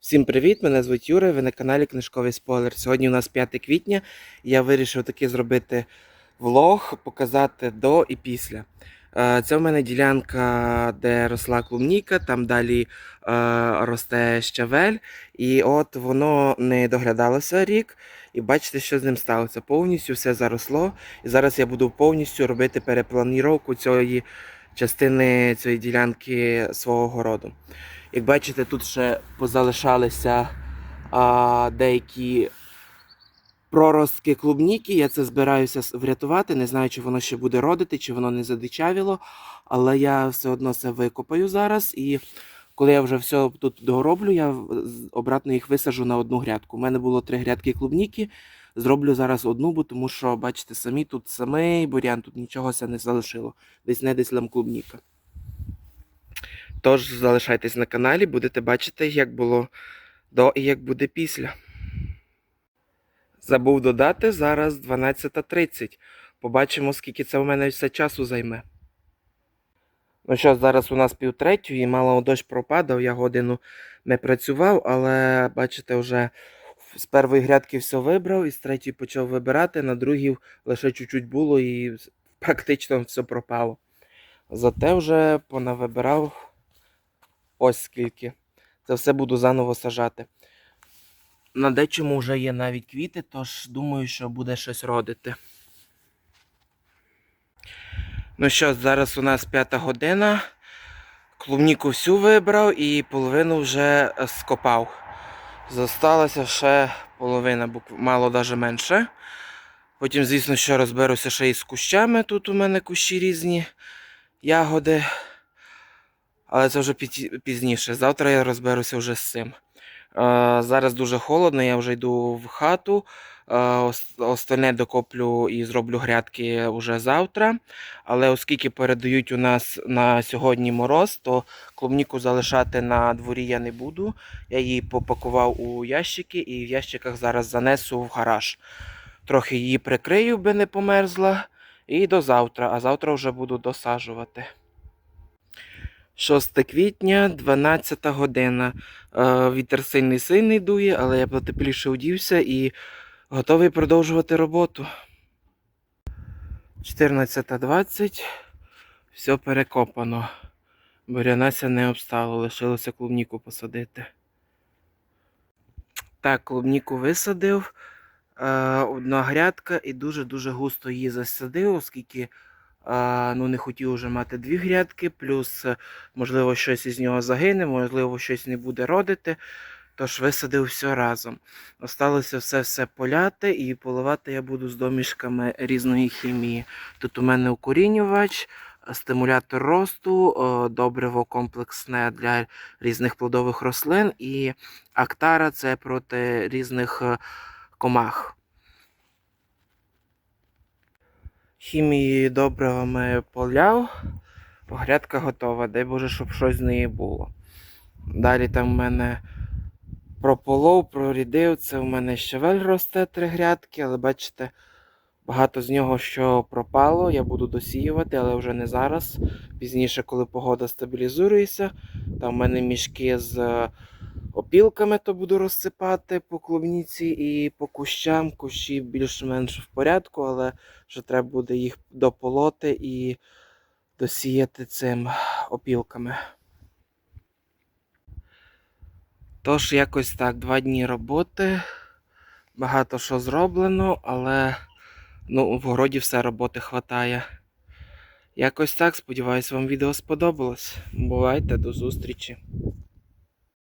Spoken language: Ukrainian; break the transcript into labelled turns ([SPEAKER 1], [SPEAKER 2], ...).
[SPEAKER 1] Всім привіт! Мене звуть Юра, ви на каналі Книжковий Спойлер. Сьогодні у нас 5 квітня. Я вирішив таки зробити влог, показати до і після. Е, Це в мене ділянка, де росла клубніка, там далі е, росте щавель. І от воно не доглядалося рік. І бачите, що з ним сталося. Повністю все заросло. І зараз я буду повністю робити перепланіровку цієї частини цієї ділянки свого городу. Як бачите, тут ще позалишалися а, деякі проростки клубніки. Я це збираюся врятувати. Не знаю, чи воно ще буде родити, чи воно не задичавіло. Але я все одно це викопаю зараз. І коли я вже все тут дороблю, я обратно їх висаджу на одну грядку. У мене було три грядки клубніки. Зроблю зараз одну, бо тому що, бачите, самі тут самий бурян, тут нічого не залишило. Десь не десь там клубніка. Тож залишайтесь на каналі, будете бачити, як було до і як буде після. Забув додати зараз 12.30. Побачимо, скільки це в мене все часу займе. Ну що, зараз у нас півтретьої, мало дощ пропадав, я годину не працював, але бачите, вже з першої грядки все вибрав, і з третьої почав вибирати, на другій лише чуть-чуть було і практично все пропало. Зате вже понавибирав ось скільки. Це все буду заново сажати. На дечому вже є навіть квіти, тож думаю, що буде щось родити. Ну що, зараз у нас п'ята година. Клубніку всю вибрав і половину вже е, скопав. Зосталася ще половина, мало навіть менше. Потім, звісно, що розберуся ще із кущами. Тут у мене кущі різні ягоди. Але це вже пізніше. Завтра я розберуся вже з цим. Е, зараз дуже холодно, я вже йду в хату. Е, остальне докоплю і зроблю грядки вже завтра. Але оскільки передають у нас на сьогодні мороз, то клубніку залишати на дворі я не буду. Я її попакував у ящики і в ящиках зараз занесу в гараж. Трохи її прикрию, би не померзла. І до завтра, а завтра вже буду досаджувати. 6 квітня, 12 година. Е, Вітер сильний сильний дує, але я потепліше одівся і готовий продовжувати роботу. 14.20. Все перекопано. Бурянася не обстало, лишилося клубніку посадити. Так, клубніку висадив. Е, одна грядка і дуже-дуже густо її засадив, оскільки ну, не хотів вже мати дві грядки, плюс, е, можливо, щось із нього загине, можливо, щось не буде родити. Тож висадив все разом. Осталося все-все поляти і поливати я буду з домішками різної хімії. Тут у мене укорінювач, стимулятор росту, добриво комплексне для різних плодових рослин і актара це проти різних е, комах. Хімії добривами поляв. Грядка готова. Дай Боже, щоб щось з неї було. Далі там в мене прополов, прорідив. Це в мене щавель росте три грядки, але бачите, багато з нього що пропало. Я буду досіювати, але вже не зараз. Пізніше, коли погода стабілізується. Там в мене мішки з е, опілками, то буду розсипати по клубніці і по кущам. Кущі більш-менш в порядку, але що треба буде їх дополоти і досіяти цим опілками. Тож, якось так, два дні роботи. Багато що зроблено, але ну, в городі все роботи хватає. Якось так, сподіваюсь, вам відео сподобалось. Бувайте, до зустрічі.